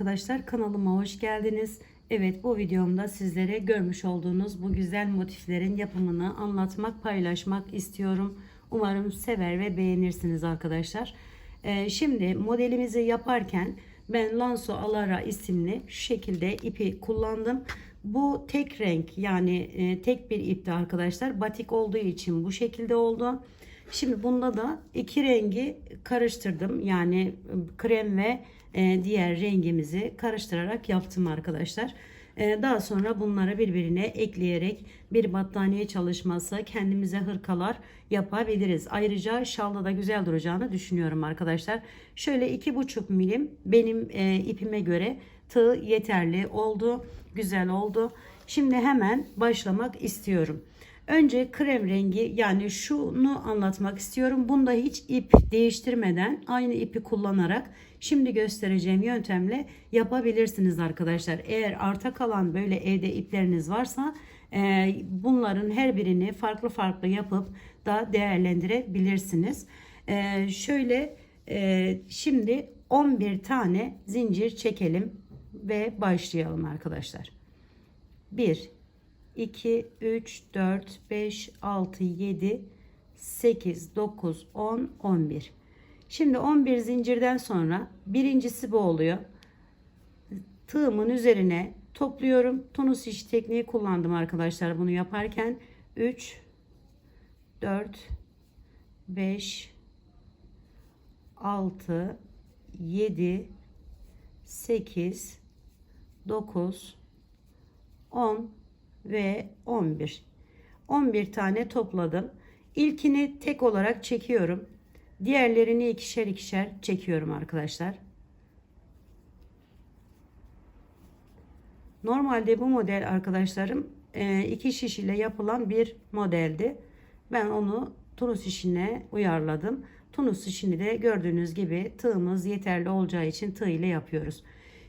arkadaşlar kanalıma hoş geldiniz. Evet bu videomda sizlere görmüş olduğunuz bu güzel motiflerin yapımını anlatmak paylaşmak istiyorum. Umarım sever ve beğenirsiniz arkadaşlar. Ee, şimdi modelimizi yaparken ben Lanso Alara isimli şu şekilde ipi kullandım. Bu tek renk yani e, tek bir ipti arkadaşlar. Batik olduğu için bu şekilde oldu. Şimdi bunda da iki rengi karıştırdım. Yani krem ve e, diğer rengimizi karıştırarak yaptım arkadaşlar. E, daha sonra bunları birbirine ekleyerek bir battaniye çalışması kendimize hırkalar yapabiliriz. Ayrıca şalda da güzel duracağını düşünüyorum arkadaşlar. Şöyle iki buçuk milim benim e, ipime göre tığ yeterli oldu. Güzel oldu. Şimdi hemen başlamak istiyorum. Önce krem rengi yani şunu anlatmak istiyorum. Bunda hiç ip değiştirmeden aynı ipi kullanarak şimdi göstereceğim yöntemle yapabilirsiniz arkadaşlar. Eğer arta kalan böyle evde ipleriniz varsa e, bunların her birini farklı farklı yapıp da değerlendirebilirsiniz. E, şöyle e, şimdi 11 tane zincir çekelim ve başlayalım arkadaşlar. 1 2, 3, 4, 5, 6, 7, 8, 9, 10, 11. Şimdi 11 zincirden sonra birincisi bu oluyor. Tığımın üzerine topluyorum. Tunus iş tekniği kullandım arkadaşlar bunu yaparken. 3, 4, 5, 6, 7, 8, 9, 10, ve 11. 11 tane topladım. İlkini tek olarak çekiyorum. Diğerlerini ikişer ikişer çekiyorum arkadaşlar. Normalde bu model arkadaşlarım e, iki şiş ile yapılan bir modeldi. Ben onu tunus işine uyarladım. Tunus işini de gördüğünüz gibi tığımız yeterli olacağı için tığ ile yapıyoruz.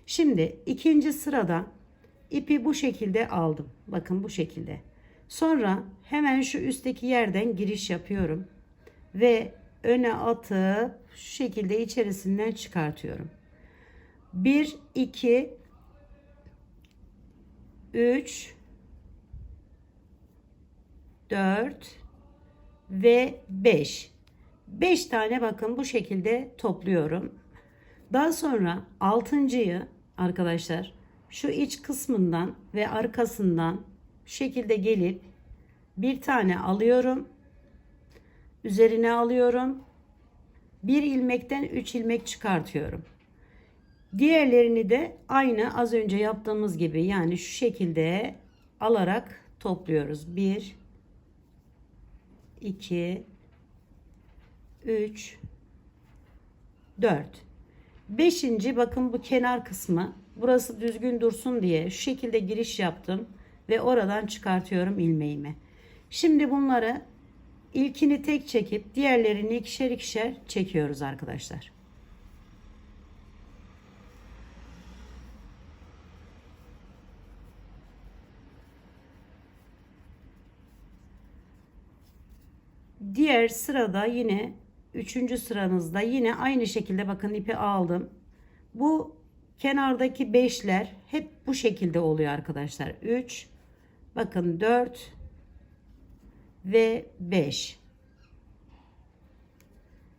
Şimdi ikinci sırada ipi bu şekilde aldım. Bakın bu şekilde. Sonra hemen şu üstteki yerden giriş yapıyorum. Ve öne atıp şu şekilde içerisinden çıkartıyorum. 1, 2, 3, 4 ve 5. 5 tane bakın bu şekilde topluyorum. Daha sonra altıncıyı arkadaşlar şu iç kısmından ve arkasından şekilde gelip bir tane alıyorum. Üzerine alıyorum. Bir ilmekten üç ilmek çıkartıyorum. Diğerlerini de aynı az önce yaptığımız gibi yani şu şekilde alarak topluyoruz. 1 2 3 4 Beşinci bakın bu kenar kısmı burası düzgün dursun diye şu şekilde giriş yaptım ve oradan çıkartıyorum ilmeğimi. Şimdi bunları ilkini tek çekip diğerlerini ikişer ikişer çekiyoruz arkadaşlar. Diğer sırada yine üçüncü sıranızda yine aynı şekilde bakın ipi aldım. Bu Kenardaki beşler hep bu şekilde oluyor arkadaşlar. 3 bakın 4 ve 5.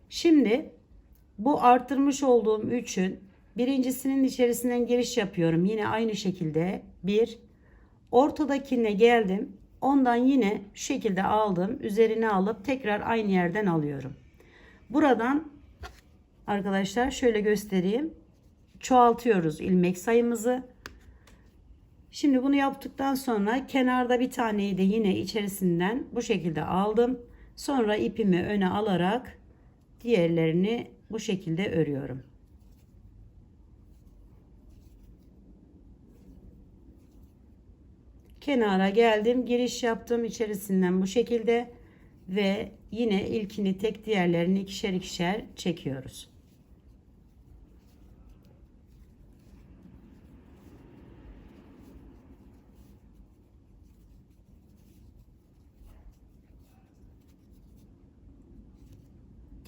Şimdi bu arttırmış olduğum 3'ün birincisinin içerisinden giriş yapıyorum. Yine aynı şekilde 1 ortadakine geldim. Ondan yine şu şekilde aldım. Üzerine alıp tekrar aynı yerden alıyorum. Buradan arkadaşlar şöyle göstereyim çoğaltıyoruz ilmek sayımızı. Şimdi bunu yaptıktan sonra kenarda bir taneyi de yine içerisinden bu şekilde aldım. Sonra ipimi öne alarak diğerlerini bu şekilde örüyorum. Kenara geldim, giriş yaptım içerisinden bu şekilde ve yine ilkini tek diğerlerini ikişer ikişer çekiyoruz.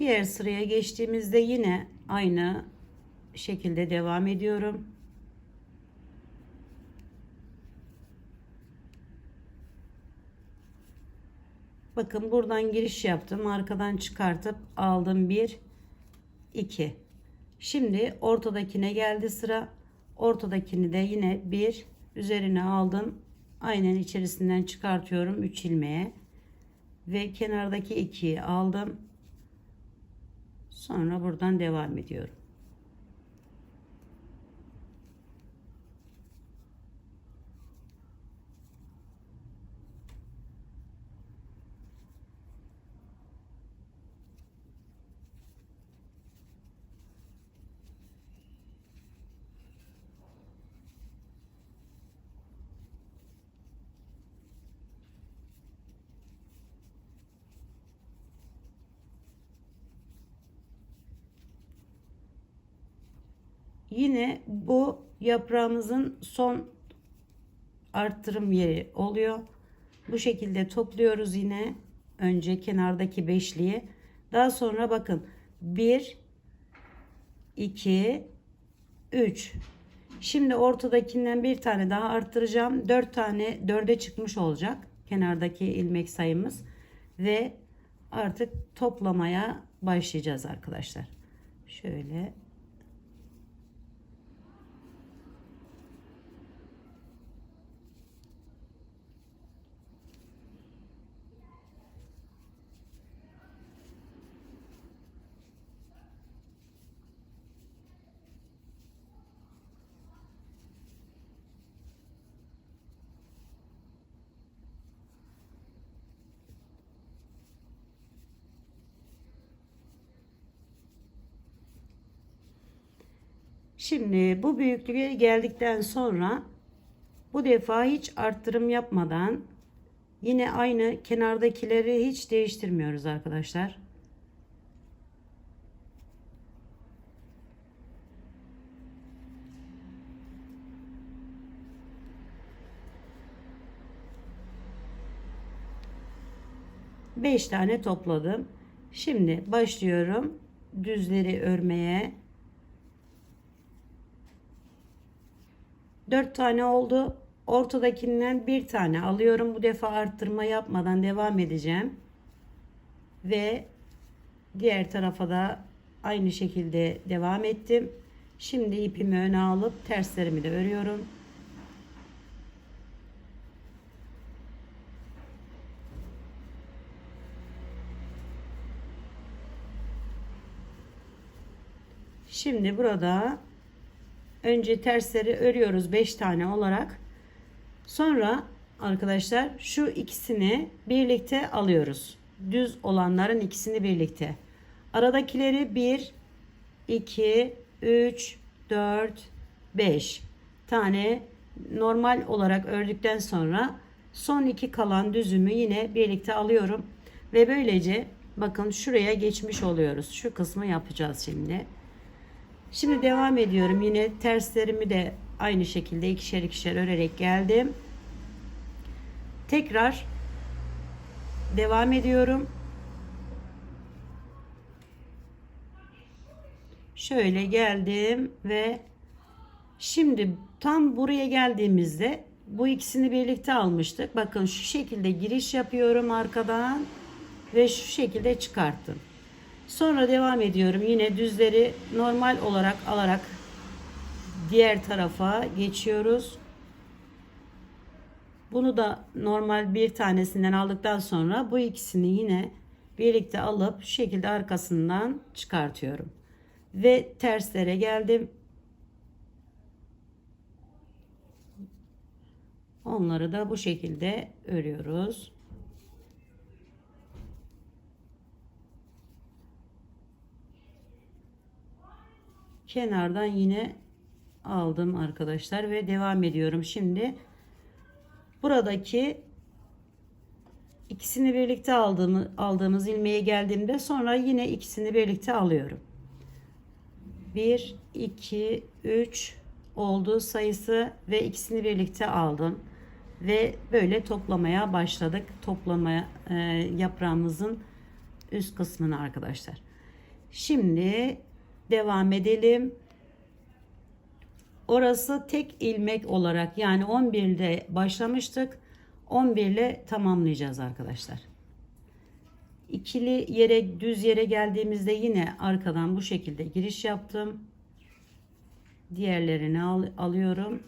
Diğer sıraya geçtiğimizde yine aynı şekilde devam ediyorum. Bakın buradan giriş yaptım. Arkadan çıkartıp aldım 1 2. Şimdi ortadakine geldi sıra. Ortadakini de yine 1 üzerine aldım. Aynen içerisinden çıkartıyorum 3 ilmeğe ve kenardaki 2'yi aldım. Sonra buradan devam ediyorum. Yine bu yaprağımızın son arttırım yeri oluyor. Bu şekilde topluyoruz yine. Önce kenardaki beşliği. Daha sonra bakın 1 2 3 Şimdi ortadakinden bir tane daha arttıracağım. 4 tane 4'e çıkmış olacak kenardaki ilmek sayımız ve artık toplamaya başlayacağız arkadaşlar. Şöyle Şimdi bu büyüklüğe geldikten sonra bu defa hiç arttırım yapmadan yine aynı kenardakileri hiç değiştirmiyoruz arkadaşlar. Beş tane topladım. Şimdi başlıyorum düzleri örmeye. 4 tane oldu. Ortadakinden bir tane alıyorum. Bu defa arttırma yapmadan devam edeceğim. Ve diğer tarafa da aynı şekilde devam ettim. Şimdi ipimi öne alıp terslerimi de örüyorum. Şimdi burada önce tersleri örüyoruz 5 tane olarak. Sonra arkadaşlar şu ikisini birlikte alıyoruz. Düz olanların ikisini birlikte. Aradakileri 1 2 3 4 5 tane normal olarak ördükten sonra son iki kalan düzümü yine birlikte alıyorum ve böylece bakın şuraya geçmiş oluyoruz. Şu kısmı yapacağız şimdi. Şimdi devam ediyorum. Yine terslerimi de aynı şekilde ikişer ikişer örerek geldim. Tekrar devam ediyorum. Şöyle geldim ve şimdi tam buraya geldiğimizde bu ikisini birlikte almıştık. Bakın şu şekilde giriş yapıyorum arkadan ve şu şekilde çıkarttım. Sonra devam ediyorum. Yine düzleri normal olarak alarak diğer tarafa geçiyoruz. Bunu da normal bir tanesinden aldıktan sonra bu ikisini yine birlikte alıp şu şekilde arkasından çıkartıyorum. Ve terslere geldim. Onları da bu şekilde örüyoruz. Kenardan yine aldım arkadaşlar ve devam ediyorum. Şimdi buradaki ikisini birlikte aldığımız, aldığımız ilmeğe geldiğimde sonra yine ikisini birlikte alıyorum. 1 2 3 oldu sayısı ve ikisini birlikte aldım ve böyle toplamaya başladık. Toplamaya e, yaprağımızın üst kısmını arkadaşlar. Şimdi devam edelim. Orası tek ilmek olarak yani 11'de başlamıştık. 11 ile tamamlayacağız arkadaşlar. İkili yere düz yere geldiğimizde yine arkadan bu şekilde giriş yaptım. Diğerlerini al, alıyorum.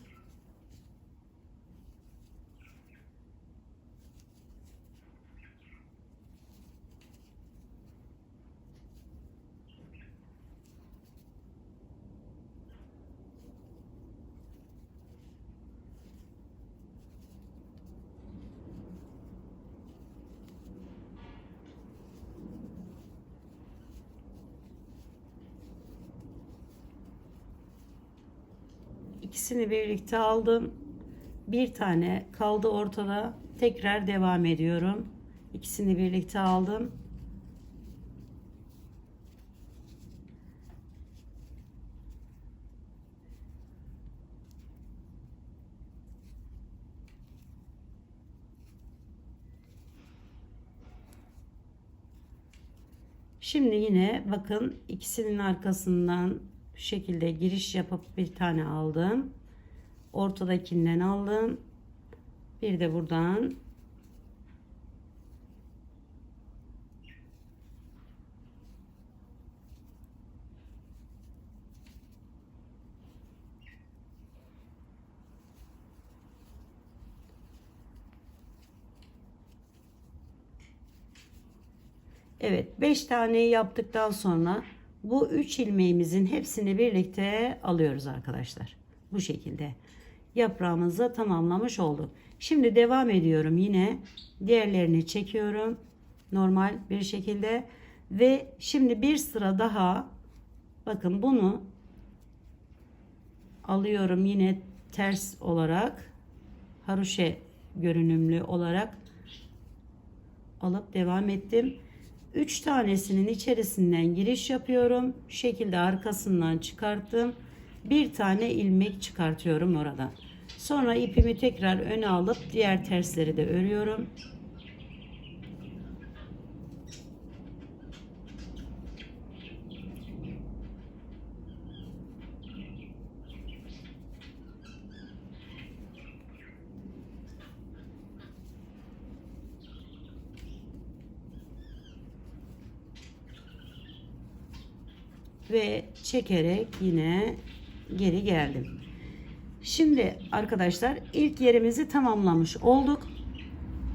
İkisini birlikte aldım. Bir tane kaldı ortada. Tekrar devam ediyorum. İkisini birlikte aldım. Şimdi yine bakın ikisinin arkasından şu şekilde giriş yapıp bir tane aldım. Ortadakinden aldım. Bir de buradan Evet 5 tane yaptıktan sonra bu 3 ilmeğimizin hepsini birlikte alıyoruz arkadaşlar. Bu şekilde yaprağımızı tamamlamış olduk. Şimdi devam ediyorum yine diğerlerini çekiyorum normal bir şekilde ve şimdi bir sıra daha bakın bunu alıyorum yine ters olarak haroşe görünümlü olarak alıp devam ettim. 3 tanesinin içerisinden giriş yapıyorum. Şekilde arkasından çıkarttım. Bir tane ilmek çıkartıyorum oradan. Sonra ipimi tekrar öne alıp diğer tersleri de örüyorum. Ve çekerek yine geri geldim. Şimdi arkadaşlar ilk yerimizi tamamlamış olduk.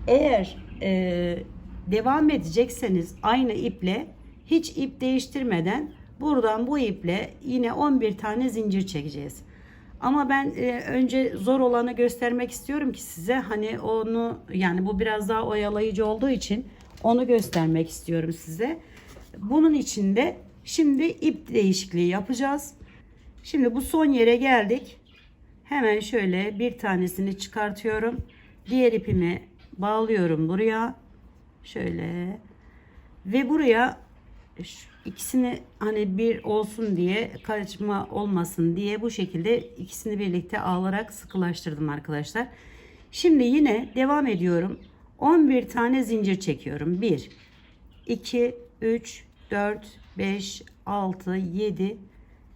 Eğer e, devam edecekseniz aynı iple hiç ip değiştirmeden buradan bu iple yine 11 tane zincir çekeceğiz. Ama ben e, önce zor olanı göstermek istiyorum ki size hani onu yani bu biraz daha oyalayıcı olduğu için onu göstermek istiyorum size. Bunun için de Şimdi ip değişikliği yapacağız. Şimdi bu son yere geldik. Hemen şöyle bir tanesini çıkartıyorum. Diğer ipimi bağlıyorum buraya. Şöyle. Ve buraya ikisini hani bir olsun diye kaçma olmasın diye bu şekilde ikisini birlikte alarak sıkılaştırdım arkadaşlar. Şimdi yine devam ediyorum. 11 tane zincir çekiyorum. 1 2 3 4 5 6 7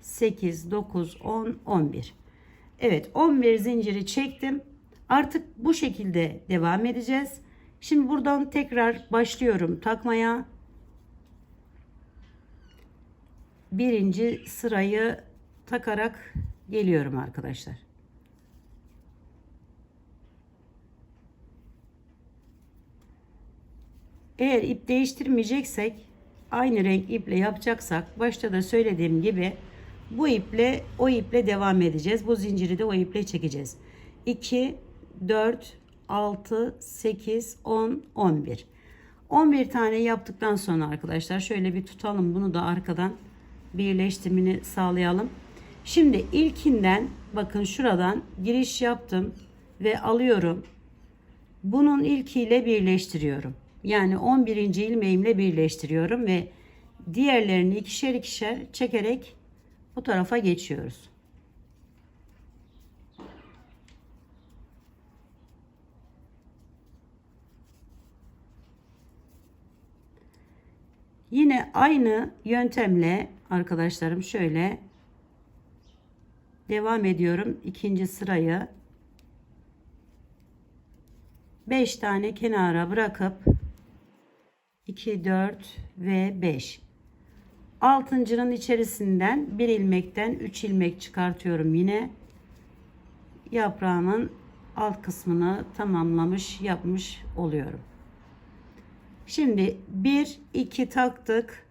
8 9 10 11 Evet 11 zinciri çektim. Artık bu şekilde devam edeceğiz. Şimdi buradan tekrar başlıyorum takmaya. Birinci sırayı takarak geliyorum arkadaşlar. Eğer ip değiştirmeyeceksek aynı renk iple yapacaksak başta da söylediğim gibi bu iple o iple devam edeceğiz. Bu zinciri de o iple çekeceğiz. 2 4 6 8 10 11 11 tane yaptıktan sonra arkadaşlar şöyle bir tutalım bunu da arkadan birleştirmeni sağlayalım. Şimdi ilkinden bakın şuradan giriş yaptım ve alıyorum. Bunun ilkiyle birleştiriyorum. Yani 11. ilmeğimle birleştiriyorum ve diğerlerini ikişer ikişer çekerek bu tarafa geçiyoruz. Yine aynı yöntemle arkadaşlarım şöyle devam ediyorum ikinci sırayı 5 tane kenara bırakıp 2 4 ve 5 altıncının içerisinden bir ilmekten 3 ilmek çıkartıyorum yine. Yaprağımın alt kısmını tamamlamış yapmış oluyorum. Şimdi 1 2 taktık.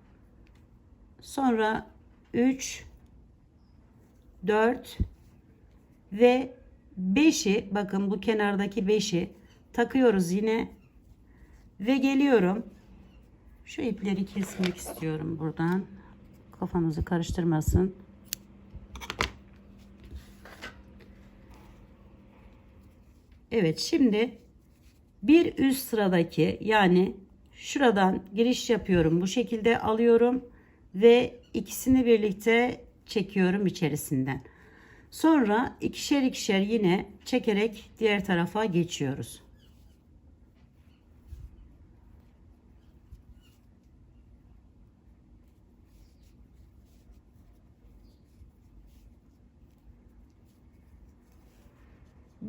Sonra 3 4 ve 5'i bakın bu kenardaki 5'i takıyoruz yine ve geliyorum şu ipleri kesmek istiyorum buradan kafanızı karıştırmasın Evet şimdi bir üst sıradaki yani şuradan giriş yapıyorum bu şekilde alıyorum ve ikisini birlikte çekiyorum içerisinden. Sonra ikişer ikişer yine çekerek diğer tarafa geçiyoruz.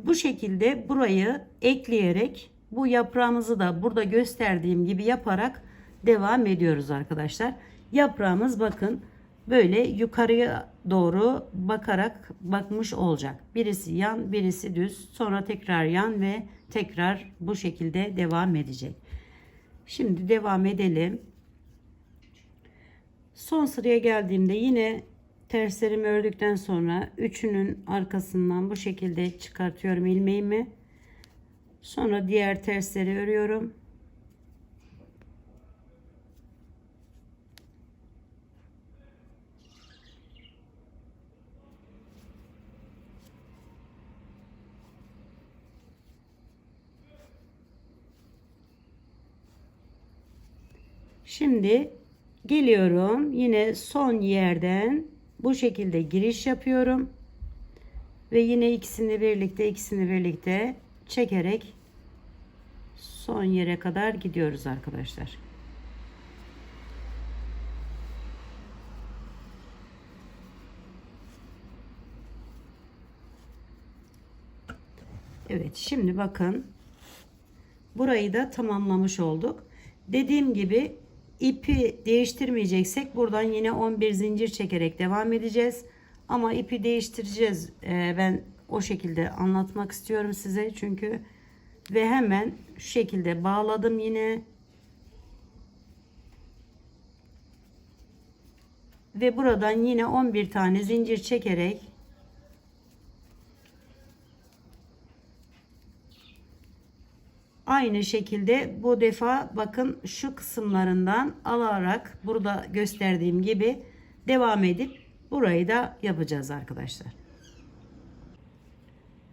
Bu şekilde burayı ekleyerek bu yaprağımızı da burada gösterdiğim gibi yaparak devam ediyoruz arkadaşlar. Yaprağımız bakın böyle yukarıya doğru bakarak bakmış olacak. Birisi yan, birisi düz, sonra tekrar yan ve tekrar bu şekilde devam edecek. Şimdi devam edelim. Son sıraya geldiğimde yine terslerimi ördükten sonra üçünün arkasından bu şekilde çıkartıyorum ilmeğimi. Sonra diğer tersleri örüyorum. Şimdi geliyorum yine son yerden bu şekilde giriş yapıyorum ve yine ikisini birlikte ikisini birlikte çekerek son yere kadar gidiyoruz arkadaşlar. Evet şimdi bakın burayı da tamamlamış olduk. Dediğim gibi ipi değiştirmeyeceksek buradan yine 11 zincir çekerek devam edeceğiz. Ama ipi değiştireceğiz. Ee, ben o şekilde anlatmak istiyorum size. Çünkü ve hemen şu şekilde bağladım yine. Ve buradan yine 11 tane zincir çekerek Aynı şekilde bu defa bakın şu kısımlarından alarak burada gösterdiğim gibi devam edip burayı da yapacağız arkadaşlar.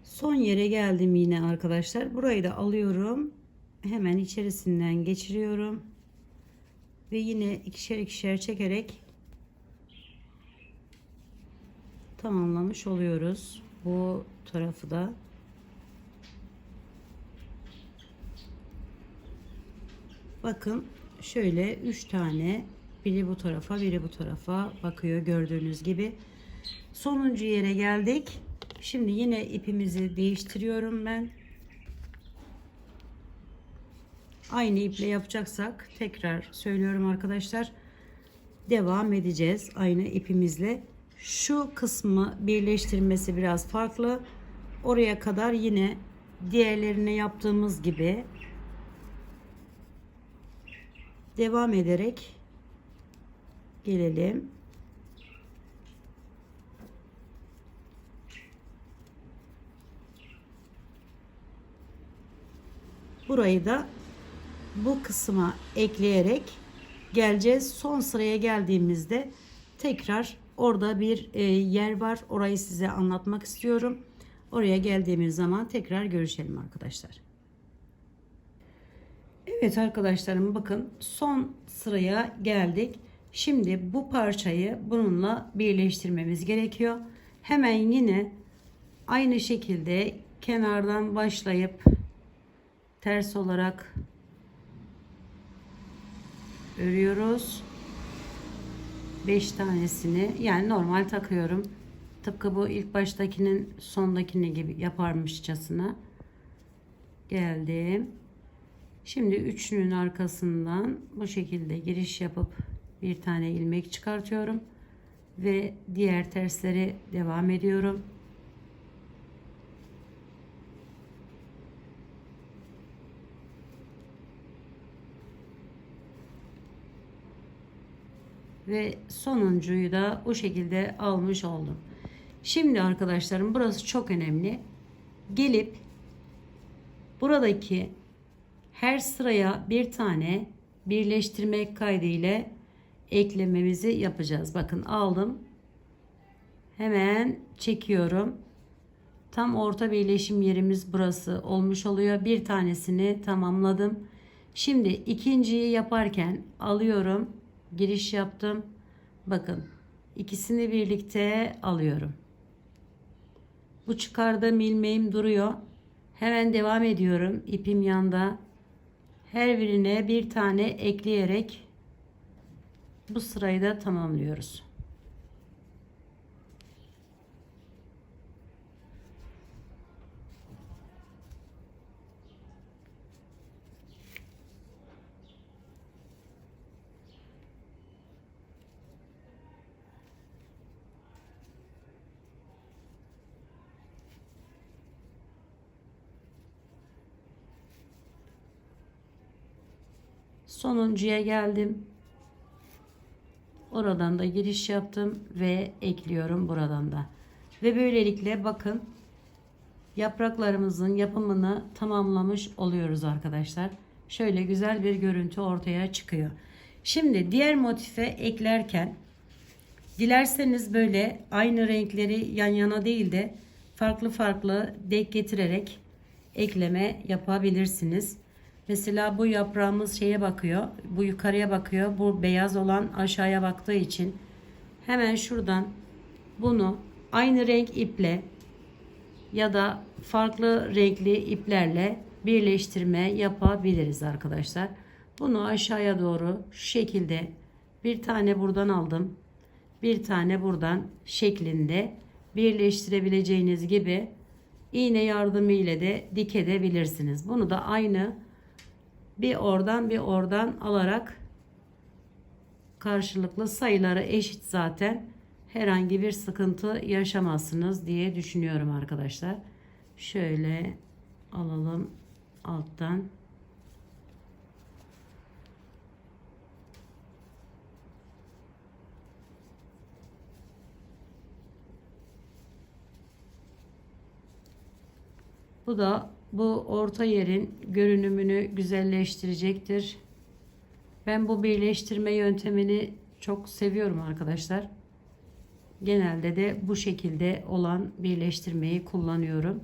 Son yere geldim yine arkadaşlar. Burayı da alıyorum. Hemen içerisinden geçiriyorum. Ve yine ikişer ikişer çekerek tamamlamış oluyoruz. Bu tarafı da. Bakın şöyle 3 tane biri bu tarafa biri bu tarafa bakıyor gördüğünüz gibi. Sonuncu yere geldik. Şimdi yine ipimizi değiştiriyorum ben. Aynı iple yapacaksak tekrar söylüyorum arkadaşlar. Devam edeceğiz aynı ipimizle. Şu kısmı birleştirmesi biraz farklı. Oraya kadar yine diğerlerine yaptığımız gibi devam ederek gelelim. Burayı da bu kısma ekleyerek geleceğiz. Son sıraya geldiğimizde tekrar orada bir e, yer var. Orayı size anlatmak istiyorum. Oraya geldiğimiz zaman tekrar görüşelim arkadaşlar. Evet arkadaşlarım bakın son sıraya geldik. Şimdi bu parçayı bununla birleştirmemiz gerekiyor. Hemen yine aynı şekilde kenardan başlayıp ters olarak örüyoruz. 5 tanesini yani normal takıyorum. Tıpkı bu ilk baştakinin sondakini gibi yaparmışçasına geldim. Şimdi üçünün arkasından bu şekilde giriş yapıp bir tane ilmek çıkartıyorum ve diğer tersleri devam ediyorum. ve sonuncuyu da bu şekilde almış oldum. Şimdi arkadaşlarım burası çok önemli. Gelip buradaki her sıraya bir tane birleştirmek kaydıyla eklememizi yapacağız. Bakın aldım. Hemen çekiyorum. Tam orta birleşim yerimiz burası olmuş oluyor. Bir tanesini tamamladım. Şimdi ikinciyi yaparken alıyorum. Giriş yaptım. Bakın ikisini birlikte alıyorum. Bu çıkardığım ilmeğim duruyor. Hemen devam ediyorum. İpim yanda. Her birine bir tane ekleyerek bu sırayı da tamamlıyoruz. Sonuncuya geldim. Oradan da giriş yaptım ve ekliyorum buradan da. Ve böylelikle bakın yapraklarımızın yapımını tamamlamış oluyoruz arkadaşlar. Şöyle güzel bir görüntü ortaya çıkıyor. Şimdi diğer motife eklerken dilerseniz böyle aynı renkleri yan yana değil de farklı farklı denk getirerek ekleme yapabilirsiniz. Mesela bu yaprağımız şeye bakıyor. Bu yukarıya bakıyor. Bu beyaz olan aşağıya baktığı için hemen şuradan bunu aynı renk iple ya da farklı renkli iplerle birleştirme yapabiliriz arkadaşlar. Bunu aşağıya doğru şu şekilde bir tane buradan aldım. Bir tane buradan şeklinde birleştirebileceğiniz gibi iğne yardımı ile de dikebilirsiniz. Bunu da aynı bir oradan bir oradan alarak karşılıklı sayıları eşit zaten herhangi bir sıkıntı yaşamazsınız diye düşünüyorum arkadaşlar. Şöyle alalım alttan. Bu da bu orta yerin görünümünü güzelleştirecektir. Ben bu birleştirme yöntemini çok seviyorum arkadaşlar. Genelde de bu şekilde olan birleştirmeyi kullanıyorum.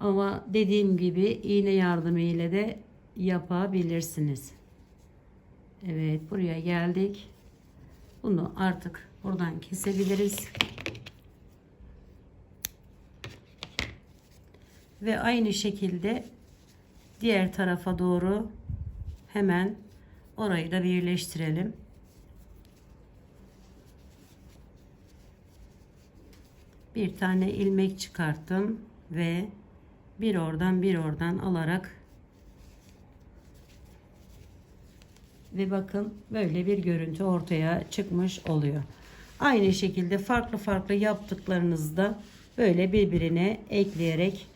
Ama dediğim gibi iğne yardımı ile de yapabilirsiniz. Evet buraya geldik. Bunu artık buradan kesebiliriz. Ve aynı şekilde diğer tarafa doğru hemen orayı da birleştirelim. Bir tane ilmek çıkarttım ve bir oradan bir oradan alarak ve bakın böyle bir görüntü ortaya çıkmış oluyor. Aynı şekilde farklı farklı yaptıklarınızda böyle birbirine ekleyerek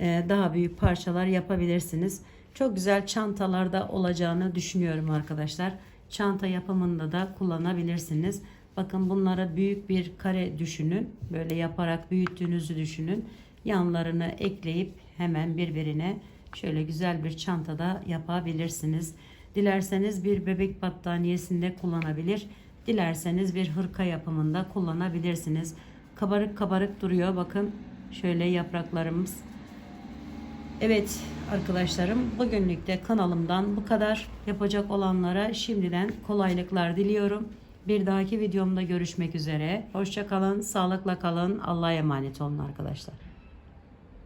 daha büyük parçalar yapabilirsiniz. Çok güzel çantalarda olacağını düşünüyorum arkadaşlar. Çanta yapımında da kullanabilirsiniz. Bakın bunlara büyük bir kare düşünün. Böyle yaparak büyüttüğünüzü düşünün. Yanlarını ekleyip hemen birbirine şöyle güzel bir çantada yapabilirsiniz. Dilerseniz bir bebek battaniyesinde kullanabilir. Dilerseniz bir hırka yapımında kullanabilirsiniz. Kabarık kabarık duruyor. Bakın şöyle yapraklarımız Evet arkadaşlarım bugünlük de kanalımdan bu kadar. Yapacak olanlara şimdiden kolaylıklar diliyorum. Bir dahaki videomda görüşmek üzere. Hoşçakalın, sağlıkla kalın. Allah'a emanet olun arkadaşlar.